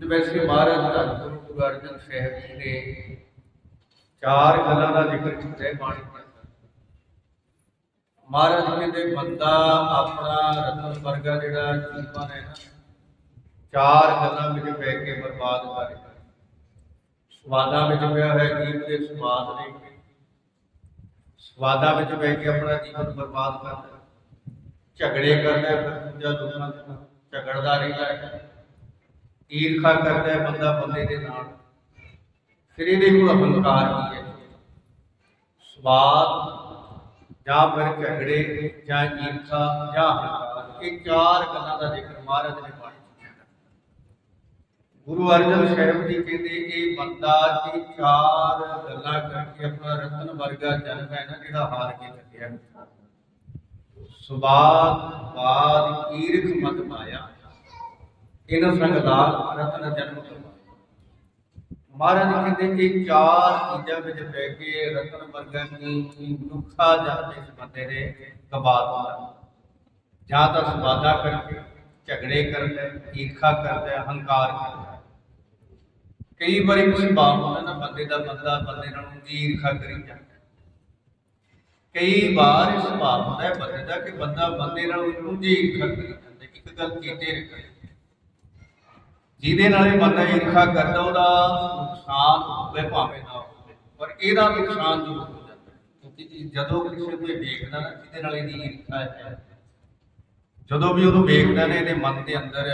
ਤੇ ਵੈਸੇ ਮਹਾਰਾਜ ਧੰਨ ਗੁਰੂ ਗੁਰੂ ਅਰਜਨ ਸਾਹਿਬ ਜੀ ਨੇ ਚਾਰ ਗੱਲਾਂ ਦਾ ਜ਼ਿਕਰ ਕੀਤਾ ਹੈ ਬਾਣੀ ਦੇ। ਮਹਾਰਾਜ ਕਹਿੰਦੇ, ਬੰਦਾ ਆਪਣਾ ਰਤਨ ਵਰਗਾ ਜਿਹੜਾ ਜੀਵਨ ਹੈ ਨਾ, ਚਾਰ ਗੱਲਾਂ ਵਿੱਚ ਬਹਿ ਕੇ ਬਰਬਾਦ ਕਰੇ ਸਵਾਦਾਂ ਵਿੱਚ ਪਿਆ ਹੋਇਆ ਜੀਵ ਦੇ ਸਵਾਦ ਨੇ ਸਵਾਦਾਂ ਵਿੱਚ ਬਹਿ ਕੇ ਆਪਣਾ ਜੀਵਨ ਬਰਬਾਦ ਕਰਦਾ ਝਗੜੇ ਕਰਦਾ ਫਿਰ ਦੂਜਾ ਦੁੱਖਾਂ ਝਗੜਦਾ ਰਹਿੰਦਾ ਹੈ। ਈਰਖਾ ਕਰਦਾ ਹੈ ਬੰਦਾ ਬੰਦੇ ਦੇ ਨਾਲ। ਫਿਰ ਇਹਦੇ ਕੋਲ ਅਹੰਕਾਰ ਕੀ ਹੈ? ਸਵਾਦ ਜਾਂ ਫਿਰ ਝਗੜੇ ਜਾਂ ਈਰਖਾ ਜਾਂ ਹੰਕਾਰ। ਇਹ ਚਾਰ ਗੱਲਾਂ ਦਾ ਜ਼ਿਕਰ ਮਹਾਰਾਜ ਨੇ ਬਾਣੀ ਗੁਰੂ ਅਰਜਨ ਸਾਹਿਬ ਜੀ ਕਹਿੰਦੇ, ਇਹ ਬੰਦਾ ਇਹ ਚਾਰ ਗੱਲਾਂ ਕਰਕੇ ਆਪਣਾ ਰਤਨ ਵਰਗਾ ਜਨਮ ਹੈ ਨਾ, ਜਿਹੜਾ ਹਾਰ ਕੇ ਚੱਲਿਆ ਸੁਬਾਦ ਬਾਦ, ਈਰਖ ਮਤ ਮਾਇਆ ਇਹਨਾਂ ਸੰਗ ਲਾਲ ਰਤਨ ਜਨਮ ਕਰਵਾਇਆ ਮਹਾਰਾਜ ਕਹਿੰਦੇ ਕਿ ਚਾਰ ਚੀਜ਼ਾਂ ਵਿੱਚ ਬਹਿ ਕੇ ਰਤਨ ਵਰਗਾ ਕੀ ਦੁੱਖਾ ਜਨਮ ਇਸ ਬੰਦੇ ਨੇ ਗਵਾ ਜਾਂ ਤਾਂ ਸਵਾਦਾ ਕਰਕੇ, ਝਗੜੇ ਕਰਦਾ ਈਰਖਾ ਕਰਦਾ ਹੰਕਾਰ ਕਰਦਾ ਕਈ ਵਾਰੀ ਕੋਈ ਭਾਵ ਹੁੰਦਾ ਨਾ, ਬੰਦੇ ਦਾ ਬੰਦਾ, ਬੰਦੇ ਨਾਲ ਉਂਝੀ ਈਰਖਾ ਕਰੀ ਜਾਂਦਾ। ਕਈ ਵਾਰ ਇਸ ਭਾਵ ਹੁੰਦਾ ਬੰਦੇ ਦਾ ਕਿ ਬੰਦਾ ਬੰਦੇ ਨਾਲ ਉਂਝੀ ਈਰਖਾ ਕਰੀ ਜਾਂਦਾ। ਇੱਕ ਗੱਲ ਚੇਤੇ ਰੱਖਣੀ ਜਿਹਦੇ ਨਾਲ ਇਹ ਬੰਦਾ ਈਰਖਾ ਕਰਦਾ, ਉਹਦਾ ਨੁਕਸਾਨ ਹੋਵੇ ਭਾਵੇਂ ਨਾ ਹੋਵੇ, ਪਰ ਇਹਦਾ ਨੁਕਸਾਨ ਜ਼ਰੂਰ ਹੋ ਜਾਂਦਾ ਕਿਉਂਕਿ ਜਦੋਂ ਕਿਸੇ ਕੋਈ ਵੇਖਦਾ ਨਾ, ਜਿਹਦੇ ਨਾਲ ਇਹਦੀ ਈਰਖਾ ਹੈ, ਜਦੋਂ ਵੀ ਉਹਨੂੰ ਵੇਖਦਾ ਨੇ, ਇਹਦੇ ਮਨ ਦੇ ਅੰਦਰ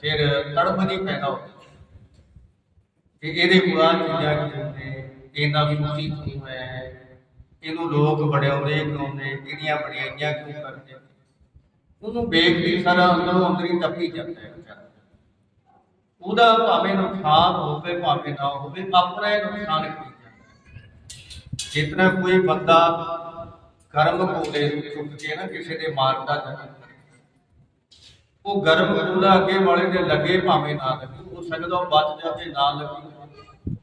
ਫਿਰ ਤੜਪ ਪੈਦਾ ਹੁੰਦੀ ਕਿ ਇਹਦੇ ਕੋਲ ਚੀਜ਼ਾਂ ਕੀ ਨੇ? ਇਹਨਾਂ ਸੁਖੀ ਕਿਉਂ ਹੈ, ਇਹਨੂੰ ਲੋਕ ਬੜਿਆਉਂਦੇ ਕਿਉਂ ਨੇ ਇਹਦੀਆਂ ਬੜਾਈਆਂ ਕਿਉਂ ਕਰਦੇ ਨੇ? ਉਹਨੂੰ ਵੇਖਦੀ ਸਾਰਾ ਅੰਦਰੋਂ ਅੰਦਰ ਹੀ ਤੱਪੀ ਜਾਂਦਾ ਹੈ ਵਿਚਾਰਾ। ਉਹਦਾ ਭਾਵੇਂ ਨੁਕਸਾਨ ਹੋਵੇ, ਭਾਵੇਂ ਨਾ ਹੋਵੇ, ਆਪਣਾ ਹੀ ਨੁਕਸਾਨ ਕਰੀ ਜਾਂਦਾ ਜਿਤਨਾ ਕੋਈ ਬੰਦਾ ਕਰਮ ਕੋਲੇ ਨੂੰ ਚੁੱਕ ਕੇ ਨਾ ਕਿਸੇ ਦੇ ਮਾਰਦਾ ਜਾਂਦਾ ਉਹ ਗਰਮ ਕੋਲਾ ਅੱਗੇ ਵਾਲੇ ਦੇ ਲੱਗੇ ਭਾਵੇਂ ਨਾ ਲੱਗੇ, ਉਹ ਸਕਦਾ ਉਹ ਬਚ ਜਾਵੇ, ਨਾ ਲੱਗੇ।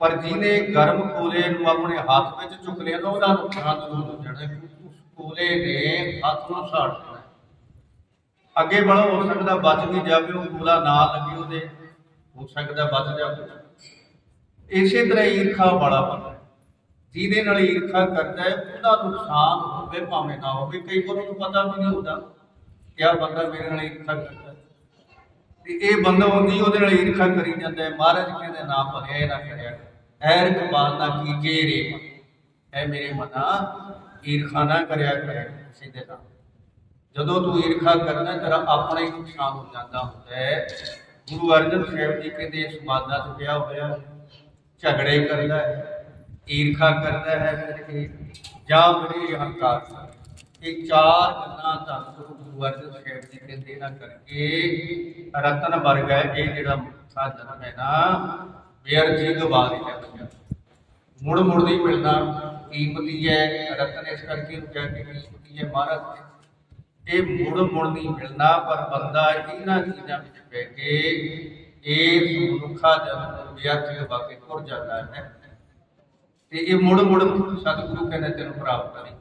ਪਰ ਜਿਹਨੇ ਗਰਮ ਕੋਲੇ ਨੂੰ ਆਪਣੇ ਹੱਥ ਵਿੱਚ ਚੁੱਕ ਲਿਆ ਤਾਂ ਉਹਦਾ ਨੁਕਸਾਨ ਜ਼ਰੂਰ ਹੋ ਜਾਣਾ ਉਸ ਕੋਲੇ ਨੇ ਹੱਥ ਨੂੰ ਸਾੜ ਅੱਗੇ ਵਾਲਾ ਹੋ ਸਕਦਾ ਬਚ ਵੀ ਜਾਵੇ, ਉਹ ਕੋਲਾ ਨਾ ਲੱਗੇ ਉਹਦੇ। ਹੋ ਸਕਦਾ ਬਚ ਜਾਵੇ ਇਸੇ ਤਰ੍ਹਾਂ ਈਰਖਾ ਵਾਲਾ ਬੰਦਾ ਜਿਹਦੇ ਨਾਲ ਈਰਖਾ ਕਰਦਾ ਹੈ, ਉਹਦਾ ਨੁਕਸਾਨ ਹੋਵੇ, ਭਾਵੇਂ ਨਾ ਹੋਵੇ, ਕਈ ਵਾਰ ਉਹਨੂੰ ਪਤਾ ਵੀ ਨਹੀਂ ਹੁੰਦਾ ਕਿ ਆਹ ਬੰਦਾ ਮੇਰੇ ਨਾਲ ਈਰਖਾ ਕਰਦਾ ਤੇ ਇਹ ਬੰਦਾ ਹੁੰਦੀ ਉਹਦੇ ਨਾਲ ਈਰਖਾ ਕਰੀ ਜਾਂਦਾ ਹੈ, ਮਹਾਰਾਜ ਕਹਿੰਦੇ ਨਾ ਭਰਿਆ, ਇਹ ਨਾ ਕਰਿਆ ਐਰ ਕਬਾਲ ਨਾ ਕੀਜੇ ਰੇ ਐ ਮੇਰੇ ਮਨਾ ਈਰਖਾ ਨਾ ਕਰਿਆ ਕਰੇ ਕਿਸੇ ਨਾਲ। ਜਦੋਂ ਤੂੰ ਈਰਖਾ ਕਰਦਾ ਤੇਰਾ ਆਪਣਾ ਹੀ ਨੁਕਸਾਨ ਹੋ ਜਾਂਦਾ ਹੁੰਦਾ ਹੈ। ਗੁਰੂ ਅਰਜਨ ਸਾਹਿਬ ਜੀ ਕਹਿੰਦੇ ਇਸ ਮਾਦਾ ਚ ਪਿਆ ਹੋਇਆ, ਝਗੜੇ ਕਰਦਾ ਹੈ, ਈਰਖਾ ਕਰਦਾ ਹੈ ਫਿਰ ਜਾਂ ਫਿਰ ਅਹੰਕਾਰ ਇਹ ਚਾਰ ਗੱਲਾਂ ਤਾਂ ਗੁਰੂ ਅਰਜਨ ਸਾਹਿਬ ਜੀ ਕਹਿੰਦੇ ਨਾ ਕਰਕੇ ਰਤਨ ਵਰਗ ਹੈ, ਇਹ ਜਿਹੜਾ ਮੱਥਾ ਜਨਮ ਹੈ ਨਾ ਬੇਅਰਜੀ ਗਵਾਰੀ ਹੈ ਬੱਚਾ ਮੁੜ ਮੁੜ ਨਹੀਂ ਮਿਲਣਾ, ਕੀਮਤੀ ਹੈ, ਰਤਨ ਇਸ ਕਰਕੇ ਉਹ ਕਹਿ ਕੀਮਤੀ ਹੈ। ਮਹਾਰਾਜ ਇਹ ਮੁੜ ਮੁੜ ਨਹੀਂ ਮਿਲਣਾ, ਪਰ ਬੰਦਾ ਇਹਨਾਂ ਚੀਜ਼ਾਂ ਵਿੱਚ ਬਹਿ ਕੇ ਇਹ ਮਨੁੱਖਾ ਜਨਮ ਵਿਅਰਥ ਗਵਾ ਤੁਰ ਜਾਂਦਾ ਹੈ। ਤੇ ਇਹ ਮੁੜ ਮੁੜ ਸਤਿਗੁਰੂ ਕਹਿੰਦੇ ਤੈਨੂੰ ਪ੍ਰਾਪਤ ਨਹੀਂ।